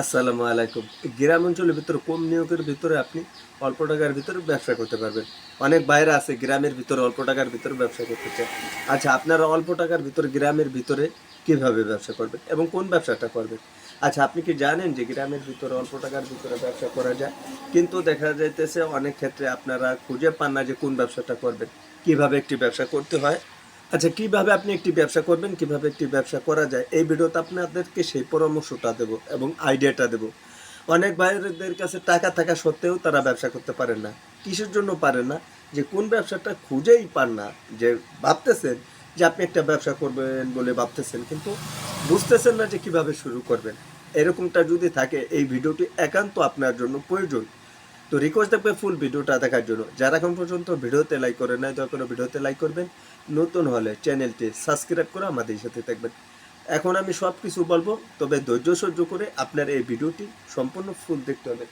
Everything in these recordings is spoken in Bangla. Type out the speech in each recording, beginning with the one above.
আসসালামু আলাইকুম। গ্রাম অঞ্চলের ভিতরে, কম নিয়োগের ভিতরে আপনি অল্প টাকার ভিতরে ব্যবসা করতে পারবেন। অনেক বাইরে আছে, গ্রামের ভিতরে অল্প টাকার ভিতরে ব্যবসা করতে চায়। আচ্ছা আপনারা অল্প টাকার ভিতরে, গ্রামের ভিতরে কীভাবে ব্যবসা করবেন এবং কোন ব্যবসাটা করবেন? আচ্ছা আপনি কি জানেন যে গ্রামের ভিতরে অল্প টাকার ভিতরে ব্যবসা করা যায়? কিন্তু দেখা যাইতেছে অনেক ক্ষেত্রে আপনারা খুঁজে পান না যে কোন ব্যবসাটা করবেন। কীভাবে একটি ব্যবসা করতে হয়? আচ্ছা কীভাবে আপনি একটি ব্যবসা করবেন, কীভাবে একটি ব্যবসা করা যায়, এই ভিডিওতে আপনাদেরকে সেই পরামর্শটা দেব এবং আইডিয়াটা দেব। অনেক ভাইদের কাছে টাকা থাকা সত্ত্বেও তারা ব্যবসা করতে পারেন না। কিসের জন্য পারেন না? যে কোন ব্যবসাটা খুঁজেই পান না। যে ভাবতেছেন যে আপনি একটা ব্যবসা করবেন বলে ভাবতেছেন, কিন্তু বুঝতেছেন না যে কীভাবে শুরু করবেন। এরকমটা যদি থাকে, এই ভিডিওটি একান্ত আপনার জন্য প্রয়োজন। তো রিকোয়েস্ট থাকবে ফুল ভিডিওটা দেখার জন্য। যারা এখন পর্যন্ত ভিডিওতে লাইক করেন নাই, দয়া করে ভিডিওতে লাইক করবেন। নতুন হলে চ্যানেলটি সাবস্ক্রাইব করে আমাদের সাথে থাকবেন। এখন আমি সব কিছু বলব, তবে ধৈর্য সহ্য করে আপনার এই ভিডিওটি সম্পূর্ণ ফুল দেখতে হবে।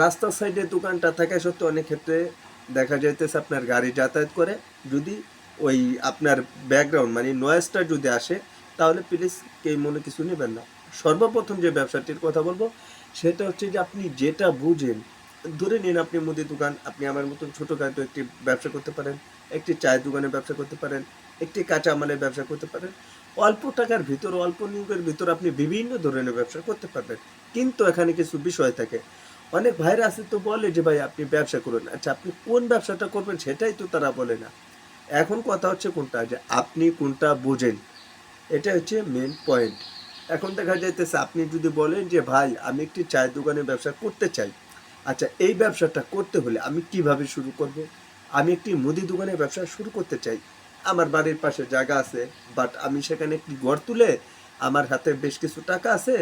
রাস্তার সাইডে দোকানটা থাকা সত্ত্বেও অনেক ক্ষেত্রে দেখা যাইতেছে আপনার গাড়ি যাতায়াত করে। যদি ওই আপনার ব্যাকগ্রাউন্ড মানে নয়েজটা যদি আসে, তাহলে প্লিজ কেউ মনে কিছু নেবেন না। সর্বপ্রথম যে ব্যবসাটির কথা বলব, সেটা হচ্ছে যে আপনি যেটা বুঝেন ধরে নিন আপনি মুদি দোকান, আপনি আমার মতন ছোটো ছোটোখাটো একটি ব্যবসা করতে পারেন, একটি চায়ের দোকানে ব্যবসা করতে পারেন, একটি কাঁচা মালের ব্যবসা করতে পারেন, অল্প টাকার ভিতর, অল্প নিয়োগের ভিতর আপনি বিভিন্ন ধরনের ব্যবসা করতে পারবেন। কিন্তু এখানে কিছু বিষয় থাকে। অনেক ভাইরা আছে তো বলে যে, ভাই, আপনি ব্যবসা করুন। আচ্ছা আপনি কোন ব্যবসাটা করবেন সেটাই তো তারা বলে না। এখন কথা হচ্ছে কোনটা? যে আপনি কোনটা বোঝেন? এটা হচ্ছে মেন পয়েন্ট এখন দেখা যাইতেছে, আপনি যদি বলেন যে, ভাই, আমি একটি চায়ের দোকানে ব্যবসা করতে চাই। আচ্ছা এই ব্যবসাটা করতে হলে আমি কীভাবে শুরু করব? আমি একটি মুদি দোকানে ব্যবসা শুরু করতে চাই। আমার বাড়ির পাশে জায়গা আছে বাট আমি সেখানে একটি ঘর তুলে আমার হাতে বেশ কিছু টাকা আছে,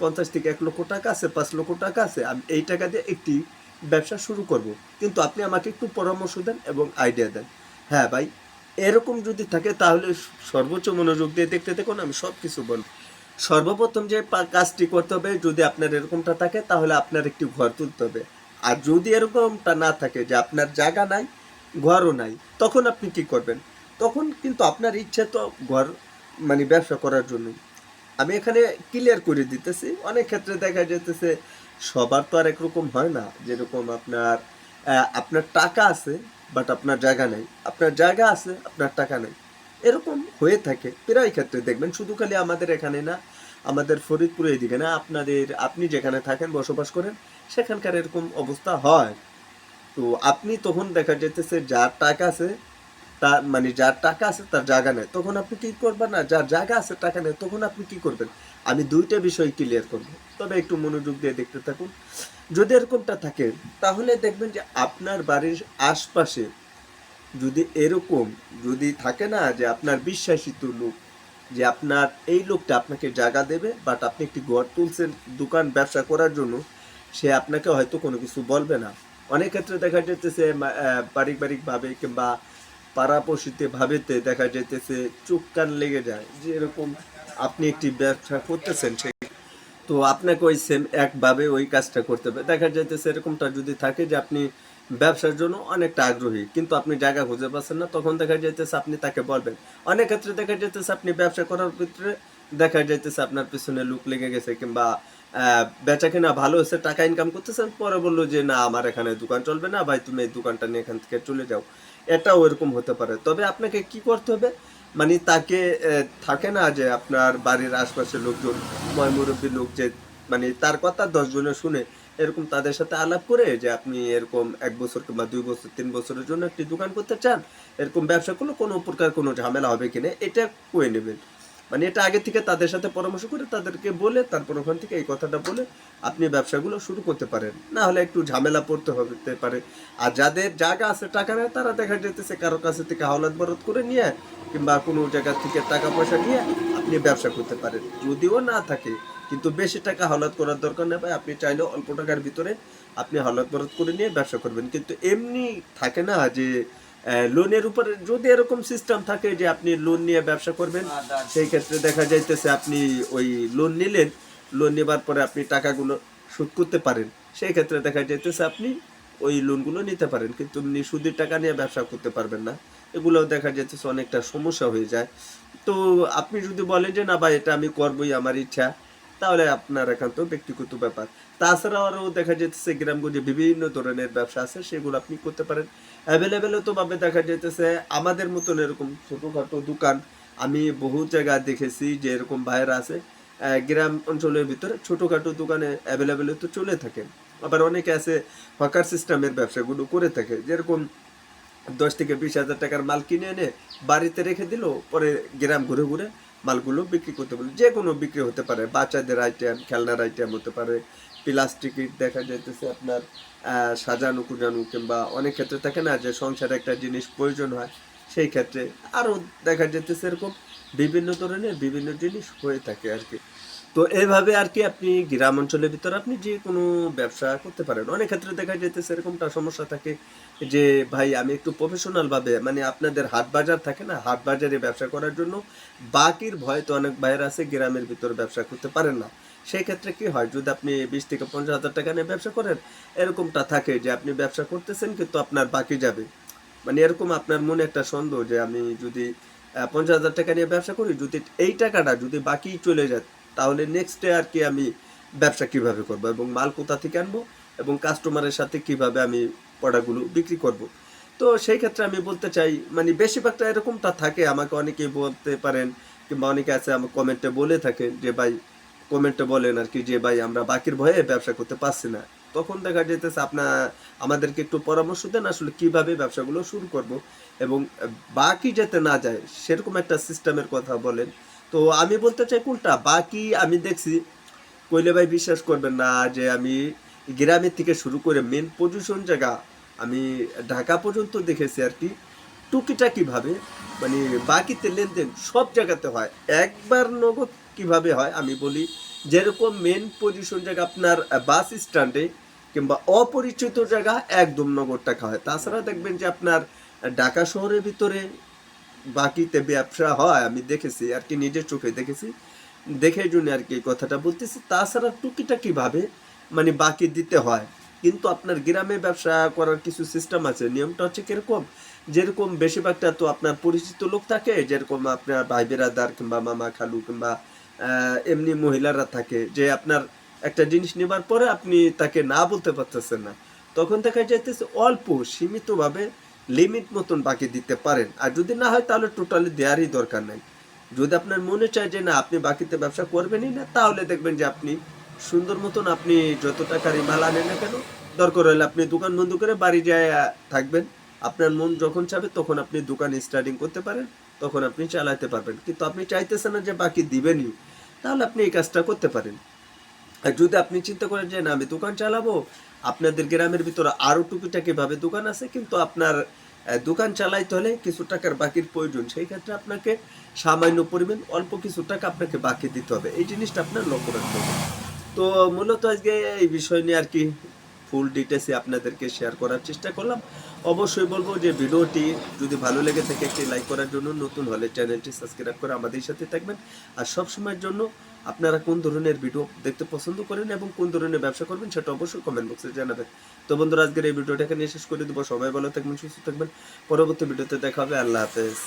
পঞ্চাশ থেকে এক লক্ষ টাকা আছে, পাঁচ লক্ষ টাকা আছে, আমি এই টাকা দিয়ে একটি ব্যবসা শুরু করব। কিন্তু আপনি আমাকে একটু পরামর্শ দেন এবং আইডিয়া দেন। হ্যাঁ ভাই, এরকম যদি থাকে তাহলে সর্বোচ্চ মনোযোগ দিয়ে দেখতে দেখুন আমি সব কিছু বলব। সর্বপ্রথম যে কাজটি করতে হবে, যদি আপনার এরকমটা থাকে তাহলে আপনার একটি ঘর তুলতে হবে। আর যদি এরকমটা না থাকে যে আপনার জায়গা নাই, ঘরও নাই, তখন আপনি কি করবেন? তখন কিন্তু আপনার ইচ্ছে তো ঘর মানে ব্যবসা করার জন্য আমি এখানে ক্লিয়ার করে দিতেছি, অনেক ক্ষেত্রে দেখা যেতেছে সবার তো আর একরকম হয় না, যেরকম আপনার আপনার টাকা আছে বাট আপনার জায়গা নেই। আপনার জায়গা আছে, আপনার টাকা নেই। এরকম হয়ে থাকে, প্রায় ক্ষেত্রে দেখবেন, শুধু খালি আমাদের এখানে না আমাদের ফরিদপুরে এদিকে না, আপনাদের, আপনি যেখানে থাকেন, বসবাস করেন, সেখানকার এরকম অবস্থা হয়। তো আপনি তখন দেখা যেতেছে যার টাকা আছে, তার মানে যার টাকা আছে, তার জায়গা নেই। তখন আপনি কি করবেন না, যার জায়গা আছে, টাকা নেই, তখন আপনি কি করবেন? আমি দুইটা বিষয় ক্লিয়ার করব। তবে একটু মনোযোগ দিয়ে দেখতে থাকুন। যদি এরকমটা থাকে, তাহলে দেখবেন যে আপনার বাড়ির আশপাশে যদি এরকম যদি থাকে না যে আপনার বিশ্বাসিত লোক যে আপনার এই লোকটা আপনাকে জায়গা দেবে বাট আপনি একটি ঘর তুলছেন দোকান ব্যবসা করার জন্য সে আপনাকে হয়তো কোনো কিছু বলবে না। অনেক ক্ষেত্রে দেখা যেতেছে মা- আহ, ভাবে কিংবা পাড়াপড়শিতে ভাবেতে দেখা যেতেছে চোখ কান লেগে যায় যে এরকম আপনি একটি ব্যবসা করতেছেন সে। তো আপনাকে ওই সেম একভাবে ওই কাজটা করতে হবে। দেখা যাইতেছে এরকমটা যদি থাকে যে আপনি ব্যবসার জন্য অনেকটা আগ্রহী, কিন্তু আপনি জায়গা খুঁজে পাচ্ছেন না, তখন দেখা যাইতেছে আপনি তাকে বলবেন। অনেক ক্ষেত্রে দেখা যাইতেছে আপনি ব্যবসা করার ভিতরে দেখা যাইতেছে আপনার পিছনে লুক লেগে গেছে কিংবা বেচা কিনা ভালো হয়েছে, টাকা ইনকাম করতেছেন, পরে বলল যে, না, আমার এখানে দোকান চলবে না, ভাই, তুমি এই দোকানটা নিয়ে এখান থেকে চলে যাও। এটাও এরকম হতে পারে। তবে আপনাকে কি করতে হবে? মানে তাকে থাকে না যে, আপনার বাড়ির আশপাশের লোকজন, ময় মুরব্বী লোক যে মানে তার কথা দশ জনে শুনে এরকম তাদের সাথে আলাপ করে যে আপনি এরকম এক বছর কিংবা দুই বছর, তিন বছরের জন্য একটি দোকান করতে চান, এরকম ব্যবসা করলে কোনো প্রকার কোনো ঝামেলা হবে কিনা এটা কয়ে নেবেন? মানে এটা আগে থেকে তাদের সাথে পরামর্শ করে তাদেরকে বলে, তারপর ওখান থেকে এই কথাটা বলে আপনি ব্যবসাগুলো শুরু করতে পারেন। না হলে একটু ঝামেলা পড়তে হতে পারে। আর যাদের জায়গা আছে টাকা নেয়, তারা দেখা যেতেছে কারও কাছে থেকে হাওলাত বরত করে নিয়ে কিংবা কোনো জায়গা থেকে টাকা পয়সা নিয়ে আপনি ব্যবসা করতে পারেন। যদিও না থাকে কিন্তু বেশি টাকা হাওলাত করার দরকার নেই ভাই। আপনি চাইলে অল্প টাকার ভিতরে আপনি হাওলাত বরাদ করে নিয়ে ব্যবসা করবেন। কিন্তু এমনি থাকে না যে লোনের উপরে যদি এরকম সিস্টেম থাকে যে আপনি লোন নিয়ে ব্যবসা করবেন সেই ক্ষেত্রে দেখা যাইতেছে আপনি ওই লোন নিলেন লোন নেবার পরে আপনি টাকাগুলো শোধ করতে পারেন। সেই ক্ষেত্রে দেখা যাইতেছে আপনি ওই লোনগুলো নিতে পারেন কিন্তু এমনি সুদের টাকা নিয়ে ব্যবসা করতে পারবেন না। এগুলোও দেখা যাইতেছে অনেকটা সমস্যা হয়ে যায়। তো আপনি যদি বলেন যে না ভাই এটা আমি করবোই আমার ইচ্ছা। তাহলে আপনার একান্ত ব্যক্তিগত ব্যাপার। তাছাড়া আরও দেখা যেতেছে গ্রামগঞ্জে বিভিন্ন ধরনের ব্যবসা আছে, সেগুলো আপনি করতে পারেন। অ্যাভেলেবেল তো ভাবে দেখা যেতেছে আমাদের মতন এরকম ছোটোখাটো দোকান আমি বহু জায়গায় দেখেছি যে এরকম ভাইয়েরা আছে। গ্রাম অঞ্চলের ভিতরে ছোটোখাটো দোকানে অ্যাভেলেবেল তো চলে থাকে। আবার অনেকে আছে হকার সিস্টেমের ব্যবসাগুলো করে থাকে, যেরকম দশ থেকে বিশ হাজার টাকার মাল কিনে এনে বাড়িতে রেখে দিল, পরে গ্রাম ঘুরে ঘুরে মালগুলো বিক্রি করতে পারে যে কোনো বিক্রি হতে পারে। বাচ্চাদের আইটেম খেলনার আইটেম হতে পারে। প্লাস্টিকের দেখা যাইতেছে আপনার সাজানো কুজানো কিংবা অনেক ক্ষেত্রে থাকে না যে সংসারে একটা জিনিস প্রয়োজন হয়, সেই ক্ষেত্রে আরও দেখা যেতেছে এরকম বিভিন্ন ধরনের বিভিন্ন জিনিস হয়ে থাকে আর কি। তো এইভাবে আর কি আপনি গ্রাম অঞ্চলের ভিতরে আপনি যে কোনো ব্যবসা করতে পারেন। অনেক ক্ষেত্রে দেখা যেতেছে সেরকমটা সমস্যা থাকে যে, ভাই, আমি একটু প্রফেশনাল ভাবে মানে আপনাদের হাট বাজার থাকে না, হাট বাজারে ব্যবসা করার জন্য বাকির ভয় তো অনেক বাইরে আছে, গ্রামের ভিতরে ব্যবসা করতে পারেন না। সেই ক্ষেত্রে কি হয়, যদি আপনি বিশ থেকে পঞ্চাশ হাজার টাকা নিয়ে ব্যবসা করেন, এরকমটা থাকে যে, আপনি ব্যবসা করতেছেন কিন্তু আপনার বাকি যাবে। মানে এরকম আপনার মনে একটা সন্দেহ যে, আমি যদি পঞ্চাশ হাজার টাকা নিয়ে ব্যবসা করি, যদি এই টাকাটা যদি বাকি চলে যায় তাহলে নেক্সট ডে আর কি আমি ব্যবসা কীভাবে করব এবং মাল কোথা থেকে আনব এবং কাস্টমারের সাথে কীভাবে আমি প্রোডাক্টগুলো বিক্রি করব। তো সেই ক্ষেত্রে আমি বলতে চাই মানে বেশিরভাগটা এরকমটা থাকে, আমাকে অনেকে বলতে পারেন কিংবা অনেকে আছে আমার কমেন্টে বলে থাকেন যে, ভাই কমেন্টে বলেন আর কি যে, ভাই, আমরা বাকির ভয়ে ব্যবসা করতে পারছি না। তখন দেখা যেতেছে আপনার আমাদেরকে একটু পরামর্শ দেন আসলে কীভাবে ব্যবসাগুলো শুরু করব এবং বাকি যাতে না যায়, সেরকম একটা সিস্টেমের কথা বলেন। তো আমি বলতে চাই কোনটা? বাকি আমি দেখছি, কইলে ভাই বিশ্বাস করবেন না যে আমি গ্রামের থেকে শুরু করে মেন পজিশন জায়গা আমি ঢাকা পর্যন্ত দেখেছি আর কি। টুকিটাকিভাবে মানে বাকিতে লেনদেন সব জায়গাতে হয়। একবার নগদ কীভাবে হয় আমি বলি, যেরকম মেন পজিশন জায়গা আপনার বাস স্ট্যান্ডে কিংবা অপরিচিত জায়গা একদম নগদ টাকা হয়। তাছাড়া দেখবেন যে আপনার ঢাকা শহরের ভিতরে বাকিতে ব্যবসা হয়, আমি দেখেছি, আর কি নিজের চোখে দেখেছি। দেখে জন্য আর কি কথাটা বলতেছি। তাছাড়া টুকিটাকি ভাবে মানে বাকি দিতে হয়? কিন্তু আপনার গ্রামে ব্যবসা করার কিছু সিস্টেম আছে, নিয়মটা হচ্ছে কীরকম? যেরকম বেশিরভাগটা তো আপনার পরিচিত লোক থাকে, যেরকম আপনার ভাই বেরাদার কিংবা মামা খালু কিংবা এমনি মহিলারা থাকে, যে আপনার একটা জিনিস নেবার পরে আপনি তাকে না বলতে পারতেছেন না। তখন দেখা যাইতেছে অল্প, সীমিতভাবে লিমিট মতন বাকি দিতে পারেন। আর যদি না হয়, তাহলে টোটালি দেওয়ারই দরকার নাই। যদি আপনার মনে চায় যে, না, আপনি বাকিতে ব্যবসা করবেনই না, তাহলে দেখবেন যে, আপনি সুন্দর মতন আপনি যত টাকারই মাল আনেন না কেন, দরকার হলে আপনি দোকান বন্ধ করে বাড়ি যায় থাকবেন। আপনার মন যখন চাবে, তখন আপনি দোকান স্টার্টিং করতে পারেন, তখন আপনি চালাতে পারবেন। কিন্তু আপনি চাইতেছেন না যে, বাকি দিবেনই। তাহলে আপনি এই কাজটা করতে পারেন। আর যদি আপনি চিন্তা করেন যে, না, আমি দোকান চালাবো, আপনাদের গ্রামের ভিতরে আরও টুকিটাকি ভাবে দোকান আছে, কিন্তু আপনার দোকান চালাইতে হলে কিছু টাকার বাকির প্রয়োজন। সেই ক্ষেত্রে আপনাকে সামান্য পরিমাণ অল্প কিছু টাকা আপনাকে বাকি দিতে হবে। এই জিনিসটা আপনার লক্ষ্য রাখতে হবে। তো মূলত আজকে এই বিষয় নিয়ে আর কি ফুল ডিটেলসে আপনাদেরকে শেয়ার করার চেষ্টা করলাম। অবশ্যই বলব যে, ভিডিওটি যদি ভালো লেগে থাকে, একটি লাইক করার জন্য নতুন হলে চ্যানেলটি সাবস্ক্রাইব করে আমাদের সাথে থাকবেন। আর সবসময়ের জন্য আপনারা কোন ধরনের ভিডিও দেখতে পছন্দ করেন এবং কোন ধরনের ব্যবসা করবেন সেটা অবশ্যই কমেন্ট বক্সে জানাবেন। তো বন্ধুরা, আজকের এই ভিডিওটা এখানে শেষ করে দেবো। সবাই ভালো থাকবেন, সুস্থ থাকবেন। পরবর্তী ভিডিওতে দেখা হবে। আল্লাহ হাফেজ।